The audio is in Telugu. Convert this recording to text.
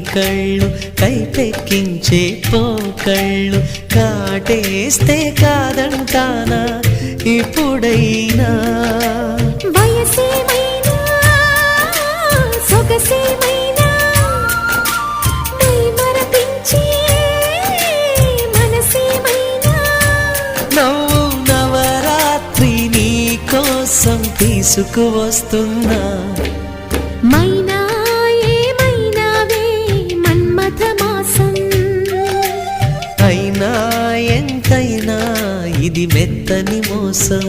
కళ్ళు కైపెక్కించే పోకళ్ళు కాటేస్తే కాదంటానా ఇప్పుడైనా? వయసేమైనా సొగసేమైనా? నీ తీసుకువస్తున్నా. మన్మథ అయినా ఎంతైనా ఇది మెత్తని మోసం.